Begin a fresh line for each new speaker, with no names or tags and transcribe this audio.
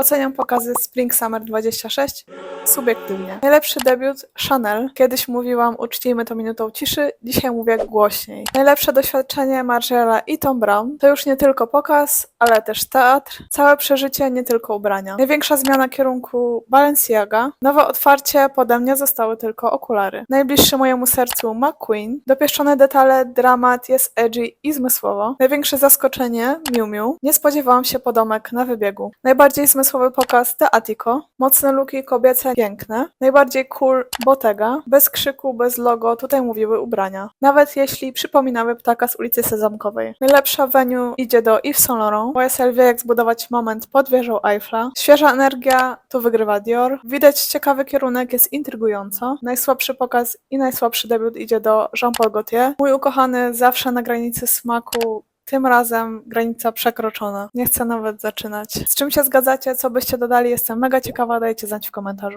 Oceniam pokazy Spring Summer 26 subiektywnie. Najlepszy debiut Chanel. Kiedyś mówiłam uczcijmy to minutą ciszy, dzisiaj mówię głośniej. Najlepsze doświadczenie Margiela i Tom Brown to już nie tylko pokaz, ale też teatr. Całe przeżycie, nie tylko ubrania. Największa zmiana kierunku Balenciaga. Nowe otwarcie, pode mnie zostały tylko okulary. Najbliższy mojemu sercu McQueen. Dopieszczone detale, dramat, jest edgy i zmysłowo. Największe zaskoczenie Miu Miu. Nie spodziewałam się podomek na wybiegu. Najbardziej zmysłowy pokaz The Attico. Mocne luki kobiece, piękne. Najbardziej cool Bottega. Bez krzyku, bez logo, tutaj mówiły ubrania. Nawet jeśli przypominały ptaka z ulicy Sezamkowej. Najlepsza venue idzie do Yves Saint Laurent. YSL wie jak zbudować moment pod wieżą Eiffla. Świeża energia, tu wygrywa Dior. Widać ciekawy kierunek, jest intrygująco. Najsłabszy pokaz i najsłabszy debiut idzie do Jean-Paul Gaultier. Mój ukochany zawsze na granicy smaku, tym razem granica przekroczona. Nie chcę nawet zaczynać. Z czym się zgadzacie, co byście dodali? Jestem mega ciekawa, dajcie znać w komentarzu.